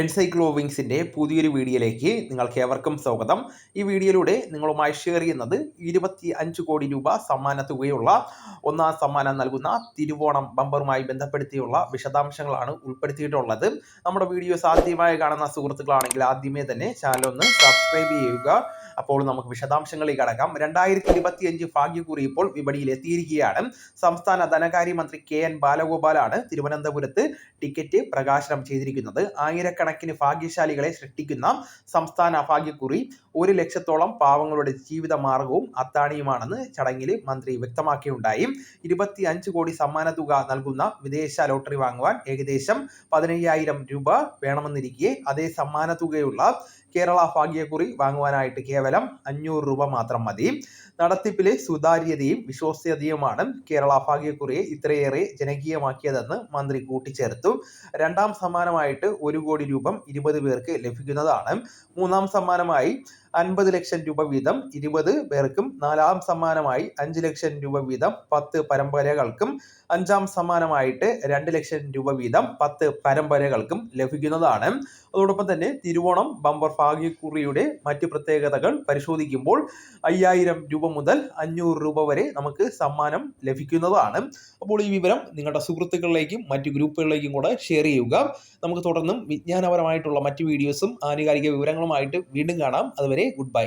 എൻസൈക്ലോവിങ്സിന്റെ പുതിയൊരു വീഡിയോയിലേക്ക് നിങ്ങൾക്ക് ഏവർക്കും സ്വാഗതം. ഈ വീഡിയോയിലൂടെ നിങ്ങളുമായി ഷെയർ ചെയ്യുന്നത് ഇരുപത്തി അഞ്ച് കോടി രൂപ സമ്മാന തുകയുള്ള ഒന്നാം സമ്മാനം നൽകുന്ന തിരുവോണം ബമ്പറുമായി ബന്ധപ്പെടുത്തിയുള്ള വിശദാംശങ്ങളാണ് ഉൾപ്പെടുത്തിയിട്ടുള്ളത്. നമ്മുടെ വീഡിയോ സാധ്യമായി കാണുന്ന സുഹൃത്തുക്കളാണെങ്കിൽ ആദ്യമേ തന്നെ ചാനൽ ഒന്ന് സബ്സ്ക്രൈബ് ചെയ്യുക. അപ്പോൾ നമുക്ക് വിശദാംശങ്ങളിൽ കടക്കാം. രണ്ടായിരത്തി ഇരുപത്തി അഞ്ച് ഭാഗ്യക്കുറി ഇപ്പോൾ വിപണിയിൽ എത്തിയിരിക്കുകയാണ് സംസ്ഥാന ധനകാര്യമന്ത്രി കെ എൻ ബാലഗോപാലാണ് തിരുവനന്തപുരത്ത് ടിക്കറ്റ് പ്രകാശനം ചെയ്തിരിക്കുന്നത്. ആയിരക്കണക്കിന് ഭാഗ്യശാലികളെ സൃഷ്ടിക്കുന്ന സംസ്ഥാന ഭാഗ്യക്കുറി ഒരു ലക്ഷത്തോളം പാവങ്ങളുടെ ജീവിത മാർഗവും അത്താണിയുമാണെന്ന് ചടങ്ങിൽ മന്ത്രി വ്യക്തമാക്കിയുണ്ടായി. ഇരുപത്തി അഞ്ച് കോടി സമ്മാന തുക നൽകുന്ന വിദേശ ലോട്ടറി വാങ്ങുവാൻ ഏകദേശം പതിനയ്യായിരം രൂപ വേണമെന്നിരിക്കെ അതേ സമ്മാന തുകയുള്ള കേരള ഭാഗ്യക്കുറി വാങ്ങുവാനായിട്ട് കേവലം അഞ്ഞൂറ് രൂപ മാത്രം മതി. നടത്തിപ്പിലെ സുതാര്യതയും വിശ്വസ്യതയുമാണ് കേരള ഭാഗ്യക്കുറിയെ ഇത്രയേറെ ജനകീയമാക്കിയതെന്ന് മന്ത്രി കൂട്ടിച്ചേർത്തു. രണ്ടാം സമ്മാനമായിട്ട് ഒരു കോടി രൂപ ഇരുപത് പേർക്ക് ലഭിക്കുന്നതാണ്. മൂന്നാം സമ്മാനമായി അൻപത് ലക്ഷം രൂപ വീതം ഇരുപത് പേർക്കും നാലാം സമ്മാനമായി അഞ്ച് ലക്ഷം രൂപ വീതം പത്ത് പരമ്പരകൾക്കും അഞ്ചാം സമ്മാനമായിട്ട് രണ്ട് ലക്ഷം രൂപ വീതം പത്ത് പരമ്പരകൾക്കും ലഭിക്കുന്നതാണ്. അതോടൊപ്പം തന്നെ തിരുവോണം ബമ്പർ ഭാഗ്യക്കുറിയുടെ മറ്റ് പ്രത്യേകതകൾ പരിശോധിക്കുമ്പോൾ അയ്യായിരം രൂപ മുതൽ അഞ്ഞൂറ് രൂപ വരെ നമുക്ക് സമ്മാനം ലഭിക്കുന്നതാണ്. അപ്പോൾ ഈ വിവരം നിങ്ങളുടെ സുഹൃത്തുക്കളിലേക്കും മറ്റ് ഗ്രൂപ്പുകളിലേക്കും കൂടെ ഷെയർ ചെയ്യുക. നമുക്ക് തുടർന്നും വിജ്ഞാനപരമായിട്ടുള്ള മറ്റ് വീഡിയോസും ആനുകാലിക വിവരങ്ങളുമായിട്ട് വീണ്ടും കാണാം. അതുവരെ நண்பர்களே குட் பை